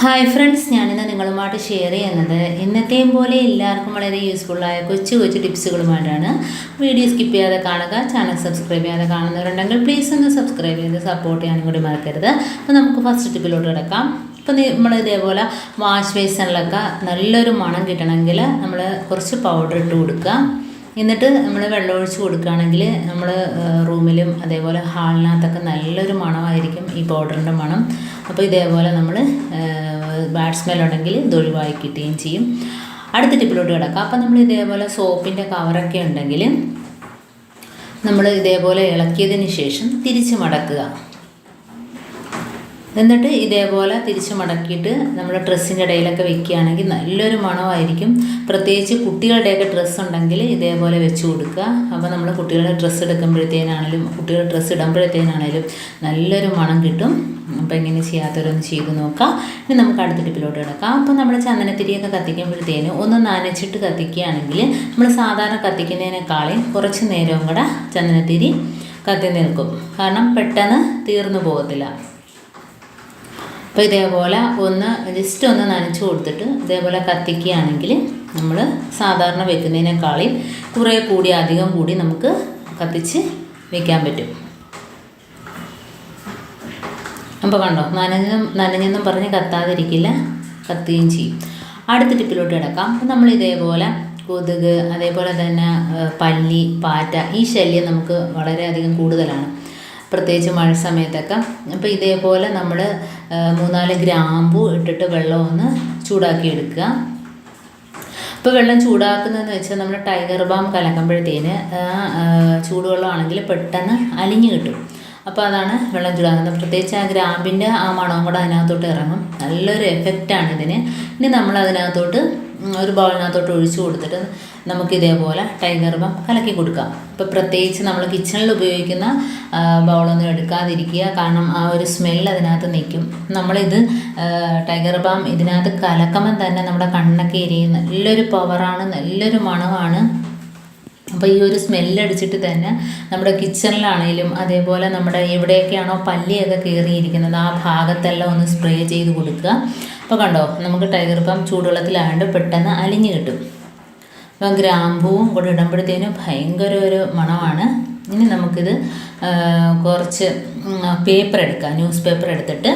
Hi friends ഞാനിന്ന് നിങ്ങളുമായിട്ട് share ചെയ്യുന്നത് ഇന്നത്തെയും പോലെ എല്ലാവർക്കും വളരെ യൂസ്ഫുള്ളായ കൊച്ചു കൊച്ചു ടിപ്സുകളുമായിട്ടാണ് വീഡിയോ സ്കിപ്പ് ചെയ്യാതെ കാണുക ചാനൽ സബ്സ്ക്രൈബ് ചെയ്യാതെ കാണുന്നവരുണ്ടെങ്കിൽ പ്ലീസ് ഒന്ന് സബ്സ്ക്രൈബ് ചെയ്ത് സപ്പോർട്ട് ചെയ്യാനും കൂടി മറക്കരുത്. അപ്പോൾ നമുക്ക് ഫസ്റ്റ് ടിപ്പിലോട്ട് കിടക്കാം. ഇപ്പോൾ നമ്മൾ ഇതേപോലെ വാഷ് ബേസിനിലൊക്കെ നല്ലൊരു മണം കിട്ടണമെങ്കിൽ നമ്മൾ കുറച്ച് പൗഡർ ഇട്ട് കൊടുക്കുക. എന്നിട്ട് നമ്മൾ വെള്ളം ഒഴിച്ച് കൊടുക്കുകയാണെങ്കിൽ നമ്മൾ റൂമിലും അതേപോലെ ഹാളിനകത്തൊക്കെ നല്ലൊരു മണമായിരിക്കും ഈ പൗഡറിന്റെ മണം. അപ്പോൾ ഇതേപോലെ നമ്മൾ ബാഡ് സ്മെൽ ഉണ്ടെങ്കിൽ ഇത് ഒഴിവായി കിട്ടുകയും ചെയ്യും. അടുത്ത ടിപ്പിലോട്ട് കിടക്കാം. അപ്പം നമ്മൾ ഇതേപോലെ സോപ്പിന്റെ കവറൊക്കെ ഉണ്ടെങ്കിൽ നമ്മൾ ഇതേപോലെ ഇളക്കിയതിന് ശേഷം തിരിച്ച് മടക്കുക. എന്നിട്ട് ഇതേപോലെ തിരിച്ച് മടക്കിയിട്ട് നമ്മൾ ഡ്രസ്സിന്റെ ഇടയിലൊക്കെ വെക്കുകയാണെങ്കിൽ നല്ലൊരു മണമായിരിക്കും. പ്രത്യേകിച്ച് കുട്ടികളുടെയൊക്കെ ഡ്രസ്സ് ഉണ്ടെങ്കിൽ ഇതേപോലെ വെച്ച് കൊടുക്കുക. അപ്പോൾ നമ്മൾ കുട്ടികളുടെ ഡ്രസ്സ് എടുക്കുമ്പോഴത്തേനാണെങ്കിലും കുട്ടികളുടെ ഡ്രസ്സ് ഇടുമ്പോഴത്തേനാണെങ്കിലും നല്ലൊരു മണം കിട്ടും. അപ്പോൾ ഇങ്ങനെ ചെയ്യാത്തവരൊന്ന് ചെയ്ത് നോക്കാം. ഇനി നമുക്ക് അടുത്ത ടിപ്പിലോട്ട് കിടക്കാം. അപ്പോൾ നമ്മൾ ചന്ദനത്തിരിയൊക്കെ കത്തിക്കുമ്പോഴത്തേന് ഒന്ന് നനച്ചിട്ട് കത്തിക്കുകയാണെങ്കിൽ നമ്മൾ സാധാരണ കത്തിക്കുന്നതിനേക്കാളും കുറച്ച് നേരവും കൂടെ ചന്ദനത്തിരി കത്തി നിൽക്കും. കാരണം പെട്ടെന്ന് തീർന്നു പോകത്തില്ല. അപ്പോൾ ഇതേപോലെ ഒന്ന് ജസ്റ്റ് ഒന്ന് നനച്ച് കൊടുത്തിട്ട് ഇതേപോലെ കത്തിക്കുകയാണെങ്കിൽ നമ്മൾ സാധാരണ വെക്കുന്നതിനേക്കാളും കുറേ കൂടി അധികം കൂടി നമുക്ക് കത്തിച്ച് വെക്കാൻ പറ്റും. അപ്പോൾ കണ്ടോ നനഞ്ഞും നനഞ്ഞെന്നും പറഞ്ഞ് കത്താതിരിക്കില്ല കത്തുകയും ചെയ്യും. അടുത്ത ടിപ്പിലോട്ട് കിടക്കാം. അപ്പം നമ്മൾ ഇതേപോലെ കൊതുക് അതേപോലെ തന്നെ പല്ലി പാറ്റ ഈ ശല്യം നമുക്ക് വളരെയധികം കൂടുതലാണ്. പ്രത്യേകിച്ച് മഴ സമയത്തൊക്കെ. അപ്പോൾ ഇതേപോലെ നമ്മൾ മൂന്നാൽ ഗ്രാമ്പു ഇട്ടിട്ട് വെള്ളം ഒന്ന് ചൂടാക്കി എടുക്കുക ഇപ്പോൾ വെള്ളം ചൂടാക്കുന്നതെന്ന് വെച്ചാൽ നമ്മൾ ടൈഗർ ബാം കലക്കുമ്പോഴത്തേന് ചൂടുവെള്ളമാണെങ്കിൽ പെട്ടെന്ന് അലിഞ്ഞു കിട്ടും. അപ്പോൾ അതാണ് വെള്ളം ചൂടാക്കുന്നത് പ്രത്യേകിച്ച് ആ ഗ്രാമ്പിന്റെ ആ മണവും കൂടെ അതിനകത്തോട്ട് ഇറങ്ങും. നല്ലൊരു എഫക്റ്റാണ് ഇതിന്. ഇനി നമ്മൾ അതിനകത്തോട്ട് ഒരു ബൗളിനകത്തോട്ട് ഒഴിച്ചു കൊടുത്തിട്ട് നമുക്ക് ഇതേപോലെ ടൈഗർ ബം കലക്കി കൊടുക്കാം. ഇപ്പോൾ പ്രത്യേകിച്ച് നമ്മൾ കിച്ചണിൽ ഉപയോഗിക്കുന്ന ബൗളൊന്നും എടുക്കാതിരിക്കുക. കാരണം ആ ഒരു സ്മെൽ അതിനകത്ത് നിൽക്കും. നമ്മളിത് ടൈഗർ ബാം ഇതിനകത്ത് കലക്കുമ്പം തന്നെ നമ്മുടെ കണ്ണൊക്കെ എരിയും. നല്ലൊരു പവറാണ് നല്ലൊരു മണമാണ്. അപ്പോൾ ഈ ഒരു സ്മെല്ലടിച്ചിട്ട് തന്നെ നമ്മുടെ കിച്ചണിലാണേലും അതേപോലെ നമ്മുടെ എവിടെയൊക്കെയാണോ പല്ലിയൊക്കെ കയറിയിരിക്കുന്നത് ആ ഭാഗത്തെല്ലാം ഒന്ന് സ്പ്രേ ചെയ്ത് കൊടുക്കുക. അപ്പോൾ കണ്ടോ നമുക്ക് ടൈഗർ പാം ചൂടുവെള്ളത്തിലായതുകൊണ്ട് പെട്ടെന്ന് അലിഞ്ഞു കിട്ടും. അപ്പം ഗ്രാമ്പൂവും കൂടെ ഇടുമ്പോഴത്തേനും ഭയങ്കര ഒരു മണമാണ്. ഇനി നമുക്കിത് കുറച്ച് പേപ്പർ എടുക്കാം. ന്യൂസ് പേപ്പർ എടുത്തിട്ട്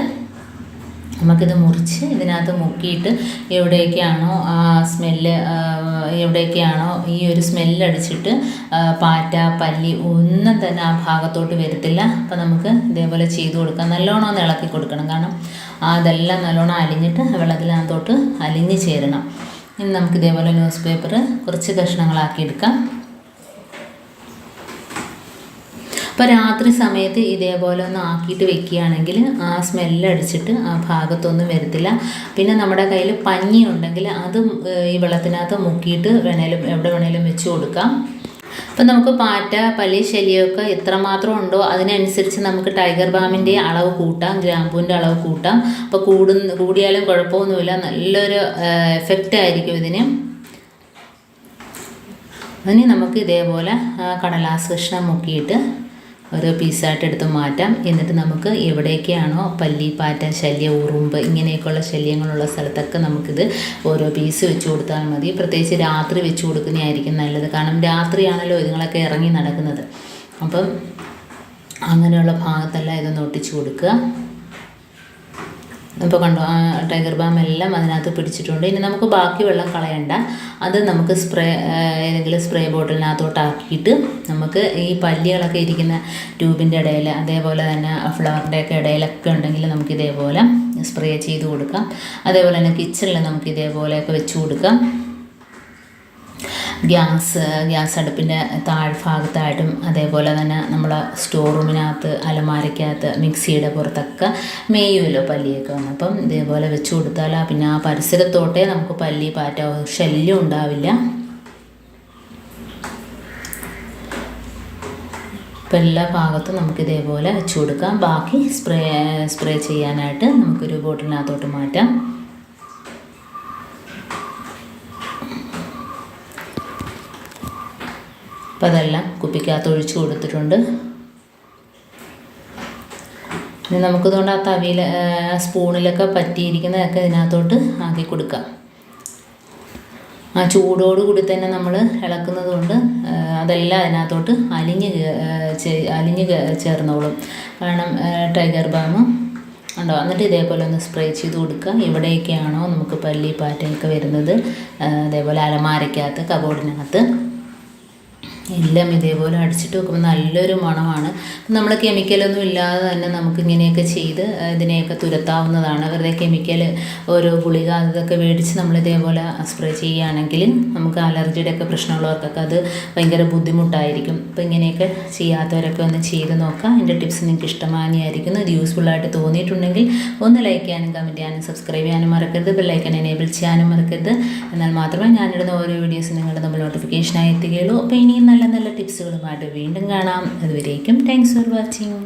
നമുക്കിത് മുറിച്ച് ഇതിനകത്ത് മുക്കിയിട്ട് എവിടെയൊക്കെയാണോ ആ സ്മെല്ല് എവിടെയൊക്കെയാണോ ഈ ഒരു സ്മെല്ലടിച്ചിട്ട് പാറ്റ പല്ലി ഒന്നും തന്നെ ആ ഭാഗത്തോട്ട് വരത്തില്ല. അപ്പം നമുക്ക് ഇതേപോലെ ചെയ്ത് കൊടുക്കാം. നല്ലോണം ഒന്ന് ഇളക്കി കൊടുക്കണം. കാരണം അതെല്ലാം നല്ലോണം അലിഞ്ഞിട്ട് വെള്ളത്തിനകത്തോട്ട് അലിഞ്ഞ് ചേരണം. ഇനി നമുക്ക് ഇതേപോലെ ന്യൂസ് പേപ്പർ കുറച്ച് കഷ്ണങ്ങളാക്കി എടുക്കാം. അപ്പോൾ രാത്രി സമയത്ത് ഇതേപോലെ ഒന്ന് ആക്കിയിട്ട് വെക്കുകയാണെങ്കിൽ ആ സ്മെല്ലടിച്ചിട്ട് ആ ഭാഗത്തൊന്നും വരത്തില്ല. പിന്നെ നമ്മുടെ കയ്യിൽ പഞ്ഞി ഉണ്ടെങ്കിൽ അതും ഈ വെള്ളത്തിനകത്ത് മുക്കിയിട്ട് വേണേലും എവിടെ വേണേലും വെച്ച് കൊടുക്കാം. അപ്പം നമുക്ക് പാറ്റ പല്ലി ശല്യമൊക്കെ എത്രമാത്രം ഉണ്ടോ അതിനനുസരിച്ച് നമുക്ക് ടൈഗർ ബാമിന്റെ അളവ് കൂട്ടാം ഗ്രാമ്പൂവിന്റെ അളവ് കൂട്ടാം. അപ്പോൾ കൂടുന്ന കൂടിയാലും കുഴപ്പമൊന്നുമില്ല. നല്ലൊരു എഫക്റ്റ് ആയിരിക്കും ഇതിന്. ഇനി നമുക്ക് ഇതേപോലെ കടലാസ് കഷ്ണം മുക്കിയിട്ട് ഓരോ പീസായിട്ട് എടുത്ത് മാറ്റാം. എന്നിട്ട് നമുക്ക് എവിടെയൊക്കെയാണോ പല്ലി പാറ്റ ശല്യം ഉറുമ്പ് ഇങ്ങനെയൊക്കെയുള്ള ശല്യങ്ങളുള്ള സ്ഥലത്തൊക്കെ നമുക്കിത് ഓരോ പീസ് വെച്ച് കൊടുത്താൽ മതി. പ്രത്യേകിച്ച് രാത്രി വെച്ച് കൊടുക്കുന്നതായിരിക്കും നല്ലത്. കാരണം രാത്രിയാണല്ലോ ഇതുങ്ങളൊക്കെ ഇറങ്ങി നടക്കുന്നത്. അപ്പം അങ്ങനെയുള്ള ഭാഗത്തെല്ലാം ഇതൊന്ന് ഒട്ടിച്ചു കൊടുക്കുക. ഇപ്പോൾ കണ്ടോ ടൈഗർ ബാം എല്ലാം അതിനകത്ത് പിടിച്ചിട്ടുണ്ട്. ഇനി നമുക്ക് ബാക്കി വെള്ളം കളയണ്ട. അത് നമുക്ക് സ്പ്രേ ഏതെങ്കിലും സ്പ്രേ ബോട്ടിലിനകത്തോട്ടാക്കിയിട്ട് നമുക്ക് ഈ പല്ലികളൊക്കെ ഇരിക്കുന്ന ട്യൂബിന്റെ ഇടയിൽ അതേപോലെ തന്നെ ഫ്ലവറിന്റെ ഒക്കെ ഇടയിലൊക്കെ ഉണ്ടെങ്കിൽ നമുക്ക് ഇതേപോലെ സ്പ്രേ ചെയ്ത് കൊടുക്കാം. അതേപോലെ തന്നെ കിച്ചണിൽ നമുക്ക് ഇതേപോലെയൊക്കെ വെച്ച് കൊടുക്കാം. ഗ്യാസ് ഗ്യാസ് അടുപ്പിന്റെ താഴ്ഭാഗത്തായിട്ടും അതേപോലെ തന്നെ നമ്മൾ സ്റ്റോർ റൂമിനകത്ത് അലമാരയ്ക്കകത്ത് മിക്സിയുടെ പുറത്തൊക്കെ മേയുമല്ലോ പല്ലിയൊക്കെ വന്ന്. അപ്പം ഇതേപോലെ വെച്ച് കൊടുത്താൽ പിന്നെ ആ പരിസരത്തോട്ടേ നമുക്ക് പല്ലി പാറ്റ ശല്യം ഉണ്ടാവില്ല. ഇപ്പം എല്ലാ ഭാഗത്തും നമുക്ക് ഇതേപോലെ വെച്ച് കൊടുക്കാം. ബാക്കി സ്പ്രേ സ്പ്രേ ചെയ്യാനായിട്ട് നമുക്കൊരു ബോട്ടിലിനകത്തോട്ട് മാറ്റാം. അപ്പം അതെല്ലാം കുപ്പിക്കകത്ത് ഒഴിച്ച് കൊടുത്തിട്ടുണ്ട്. ഇനി നമുക്കിതുകൊണ്ട് ആ തവിയിൽ സ്പൂണിലൊക്കെ പറ്റിയിരിക്കുന്നതൊക്കെ ഇതിനകത്തോട്ട് ആക്കി കൊടുക്കാം. ആ ചൂടോട് കൂടി തന്നെ നമ്മൾ ഇളക്കുന്നത് കൊണ്ട് അതെല്ലാം അതിനകത്തോട്ട് അലിഞ്ഞ് അലിഞ്ഞ് ചേർന്നോളും. കാരണം ടൈഗർ ബാം ഉണ്ടോ? എന്നിട്ട് ഇതേപോലെ ഒന്ന് സ്പ്രേ ചെയ്ത് കൊടുക്കുക എവിടെയൊക്കെയാണോ നമുക്ക് പല്ലി പാറ്റയൊക്കെ വരുന്നത്. അതേപോലെ അലമാരയ്ക്കകത്ത് കബോർഡിനകത്ത്. എല്ലാം ഇതേപോലെ അടിച്ചിട്ട് വെക്കുമ്പോൾ നല്ലൊരു മണമാണ്. നമ്മൾ കെമിക്കലൊന്നും ഇല്ലാതെ തന്നെ നമുക്ക് ഇങ്ങനെയൊക്കെ ചെയ്ത് ഇതിനെയൊക്കെ തുരത്താവുന്നതാണ്. വെറുതെ കെമിക്കൽ ഓരോ ഗുളിക അതൊക്കെ മേടിച്ച് നമ്മൾ ഇതേപോലെ സ്പ്രേ ചെയ്യുകയാണെങ്കിൽ നമുക്ക് അലർജിയുടെ ഒക്കെ പ്രശ്നമുള്ളവർക്കൊക്കെ അത് ഭയങ്കര ബുദ്ധിമുട്ടായിരിക്കും. അപ്പോൾ ഇങ്ങനെയൊക്കെ ചെയ്യാത്തവരൊക്കെ ഒന്ന് ചെയ്ത് നോക്കാം. എന്റെ ടിപ്സ് നിങ്ങൾക്ക് ഇഷ്ടമാനിയായിരിക്കുന്നു ഇത് യൂസ്ഫുള്ളായിട്ട് തോന്നിയിട്ടുണ്ടെങ്കിൽ ഒന്ന് ലൈക്ക് ചെയ്യാനും കമന്റ് ചെയ്യാനും സബ്സ്ക്രൈബ് ചെയ്യാനും മറക്കരുത്. ബെല്ലൈക്കൻ എനേബിൾ ചെയ്യാനും മറക്കരുത്. എന്നാൽ മാത്രമേ ഞാനിടുന്ന ഓരോ വീഡിയോസ് നിങ്ങളുടെ നമ്മൾ നോട്ടിഫിക്കേഷനായി എത്തുകയുള്ളൂ. അപ്പോൾ ഇനിയും നല്ല നല്ല ടിപ്സുകളുമായിട്ട് വീണ്ടും കാണാം. അതുവരേക്കും താങ്ക്സ് ഫോർ വാച്ചിങ്